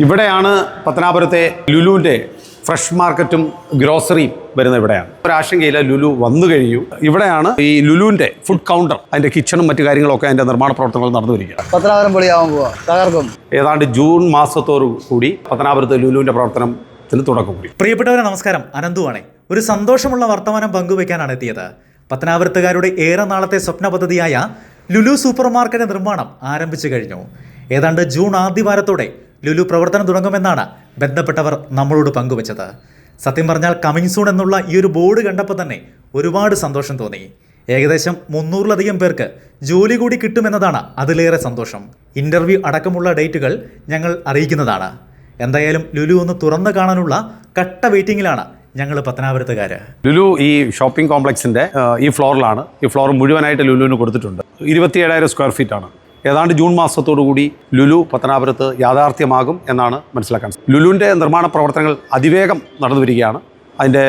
ഇവിടെയാണ് പത്തനാപുരത്തെ ലുലുവിന്റെ ഫ്രഷ് മാർക്കറ്റും ഗ്രോസറിയും വരുന്ന ഇവിടെയാണ്. ഒരാശങ്കയില്ല ലുലു വന്നു കഴിഞ്ഞു. ഇവിടെയാണ് ഈ ലുലുവിന്റെ ഫുഡ് കൗണ്ടർ അതിന്റെ കിച്ചണും മറ്റു കാര്യങ്ങളൊക്കെ അതിന്റെ നിർമ്മാണ പ്രവർത്തനങ്ങൾ നടന്നു വരിക. പത്തനാപുരം പൊളിയാവാൻ പോവാ. തകർക്കും. ഏതാണ്ട് ജൂൺ മാസത്തോടു കൂടി പത്തനാപുരത്ത് ലുലുവിന്റെ പ്രവർത്തനത്തിന് തുടക്കം കൂടി പ്രിയപ്പെട്ടവരെ നമസ്കാരം. അനന്തുവാണേ ഒരു സന്തോഷമുള്ള വർത്തമാനം പങ്കുവയ്ക്കാനാണ് എത്തിയത്. പത്തനാപുരത്തുകാരുടെ ഏറെ നാളത്തെ സ്വപ്ന പദ്ധതിയായ ലുലു സൂപ്പർ മാർക്കറ്റ് നിർമ്മാണം ആരംഭിച്ചു കഴിഞ്ഞു. ഏതാണ്ട് ജൂൺ ആദ്യവാരത്തോടെ ലുലു പ്രവർത്തനം തുടങ്ങുമെന്നാണ് ബന്ധപ്പെട്ടവർ നമ്മളോട് പങ്കുവച്ചത്. സത്യം പറഞ്ഞാൽ കമ്മിങ് സൂൺ എന്നുള്ള ഈ ഒരു ബോർഡ് കണ്ടപ്പോൾ തന്നെ ഒരുപാട് സന്തോഷം തോന്നി. ഏകദേശം മുന്നൂറിലധികം പേർക്ക് ജോലി കൂടി കിട്ടുമെന്നതാണ് അതിലേറെ സന്തോഷം. ഇന്റർവ്യൂ അടക്കമുള്ള ഡേറ്റുകൾ ഞങ്ങൾ അറിയിക്കുന്നതാണ്. എന്തായാലും ലുലു ഒന്ന് തുറന്നു കാണാനുള്ള കട്ട വെയിറ്റിംഗിലാണ് ഞങ്ങൾ പത്തനാപുരത്തുകാർ ലുലു ഈ ഷോപ്പിംഗ് കോംപ്ലക്സിന്റെ ഈ ഫ്ലോറിലാണ് ഈ ഫ്ലോർ മുഴുവനായിട്ട് ലുലുവിന് കൊടുത്തിട്ടുണ്ട്. ഇരുപത്തിയേഴായിരം സ്ക്വയർ ഫീറ്റ് ആണ്. ഏതാണ്ട് ജൂൺ മാസത്തോടുകൂടി ലുലു പത്തനാപുരത്ത് യാഥാർത്ഥ്യമാകും എന്നാണ് മനസ്സിലാക്കാൻ. ലുലുവിന്റെ നിർമ്മാണ പ്രവർത്തനങ്ങൾ അതിവേഗം നടന്നു വരികയാണ്. അതിന്റെ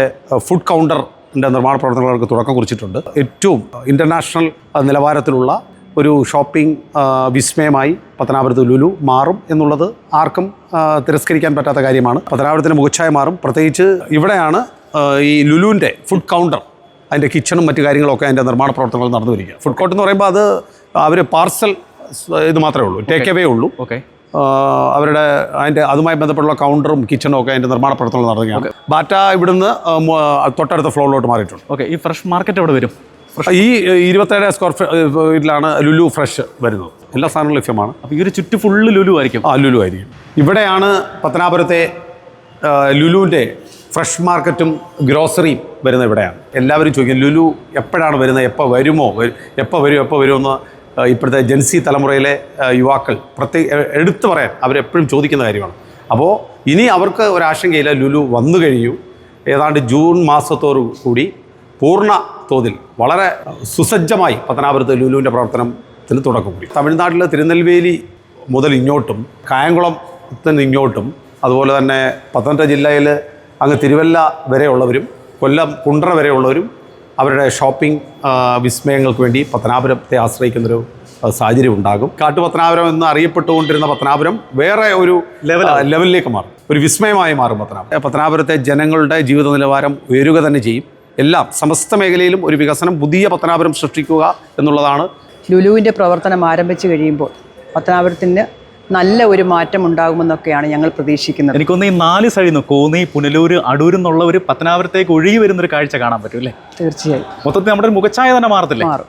ഫുഡ് കൗണ്ടറിന്റെ നിർമ്മാണ പ്രവർത്തനങ്ങൾക്ക് തുടക്കം കുറിച്ചിട്ടുണ്ട്. ഏറ്റവും ഇന്റർനാഷണൽ നിലവാരത്തിലുള്ള ഒരു ഷോപ്പിംഗ് വിസ്മയമായി പത്തനാപുരത്ത് ലുലു മാറും എന്നുള്ളത് ആർക്കും തിരസ്കരിക്കാൻ പറ്റാത്ത കാര്യമാണ്. പത്തനാപുരത്തിന്റെ മുഖച്ഛായ മാറും. പ്രത്യേകിച്ച് ഇവിടെയാണ് ഈ ലുലുവിന്റെ ഫുഡ് കൗണ്ടർ അതിന്റെ കിച്ചണും മറ്റു കാര്യങ്ങളൊക്കെ അതിന്റെ നിർമ്മാണ പ്രവർത്തനങ്ങൾ നടന്നു വരിക. ഫുഡ് കോർട്ട് എന്ന് പറയുമ്പോൾ അത് അവർ പാർസൽ ഇത് മാത്രമേ ഉള്ളൂ. ടേക്ക് അവേ ഉള്ളൂ. ഓക്കെ അവരുടെ അതിന്റെ അതുമായി ബന്ധപ്പെട്ടുള്ള കൗണ്ടറും കിച്ചണും ഒക്കെ അതിന്റെ നിർമ്മാണ പ്രവർത്തനങ്ങൾ നടത്തുകയാണ്. ബാറ്റ ഇവിടുന്ന് തൊട്ടടുത്ത ഫ്ലോറിലോട്ട് മാറിയിട്ടുണ്ട്. ഓക്കെ ഈ ഫ്രഷ് മാർക്കറ്റ് എവിടെ വരും? ഈ ഇരുപത്തേഴ് സ്ക്വയർ ഫീറ്റിലാണ് ലുലു ഫ്രഷ് വരുന്നത്. എല്ലാ സാധനവും ലഭ്യമാണ്. അപ്പോൾ ഈ ഒരു ചുറ്റു ഫുള്ള് ലുലു ആയിരിക്കും. ആ ലുലു ആയിരിക്കും. ഇവിടെയാണ് പത്തനാപുരത്തെ ലുലുവിന്റെ ഫ്രഷ് മാർക്കറ്റും ഗ്രോസറിയും വരുന്നത് ഇവിടെയാണ്. എല്ലാവരും ചോദിക്കും ലുലു എപ്പോഴാണ് വരുന്നത്? എപ്പോൾ വരുമോ? എപ്പോൾ വരും? എപ്പോൾ വരുമെന്ന് ഇപ്പോഴത്തെ ജൻസി തലമുറയിലെ യുവാക്കൾ പ്രത്യേക എടുത്തു പറയാൻ അവരെപ്പോഴും ചോദിക്കുന്ന കാര്യമാണ്. അപ്പോൾ ഇനി അവർക്ക് ഒരാശങ്കയില്ല ലുലു വന്നു കഴിഞ്ഞു ഏതാണ്ട് ജൂൺ മാസത്തോടു കൂടി പൂർണ തോതിൽ വളരെ സുസജ്ജമായി പത്തനാപുരത്ത് ലുലുവിന്റെ പ്രവർത്തനത്തിന് തുടക്കം കൂടി തമിഴ്നാട്ടിലെ തിരുനെൽവേലി മുതൽ ഇങ്ങോട്ടും കായംകുളത്തിന് ഇങ്ങോട്ടും അതുപോലെ തന്നെ പത്തനംതിട്ട ജില്ലയിൽ അങ്ങ് തിരുവല്ല വരെയുള്ളവരും കൊല്ലം കുണ്ടറ വരെയുള്ളവരും അവരുടെ ഷോപ്പിംഗ് വിസ്മയങ്ങൾക്ക് വേണ്ടി പത്തനാപുരത്തെ ആശ്രയിക്കുന്നൊരു സാഹചര്യം ഉണ്ടാകും. കാട്ടുപത്തനാപുരം എന്ന് അറിയപ്പെട്ടുകൊണ്ടിരുന്ന പത്തനാപുരം വേറെ ഒരു ലെവൽ ലെവലിലേക്ക് മാറും. ഒരു വിസ്മയമായി മാറും പത്തനാപുരം. പത്തനാപുരത്തെ ജനങ്ങളുടെ ജീവിത നിലവാരം ഉയരുക തന്നെ ചെയ്യും. എല്ലാം സമസ്ത മേഖലയിലും ഒരു വികസനം പുതിയ പത്തനാപുരം സൃഷ്ടിക്കുക എന്നുള്ളതാണ് ലുലുവിന്റെ പ്രവർത്തനം ആരംഭിച്ചു കഴിയുമ്പോൾ പത്തനാപുരത്തിന് നല്ല ഒരു മാറ്റം ഉണ്ടാകുമെന്നൊക്കെയാണ് ഞങ്ങൾ പ്രതീക്ഷിക്കുന്നത്. എനിക്കൊന്ന് ഈ നാല് സൈഡിൽ നിന്ന് കോന്നി പുനലൂർ അടൂർ എന്നുള്ള ഒരു പത്തനാപുരത്തേക്ക് ഒഴുകി വരുന്നൊരു കാഴ്ച കാണാൻ പറ്റും അല്ലേ? തീർച്ചയായും. മൊത്തത്തിൽ നമ്മുടെ ഒരു മുഖച്ഛായ തന്നെ മാറത്തില്ലേ? മാറും.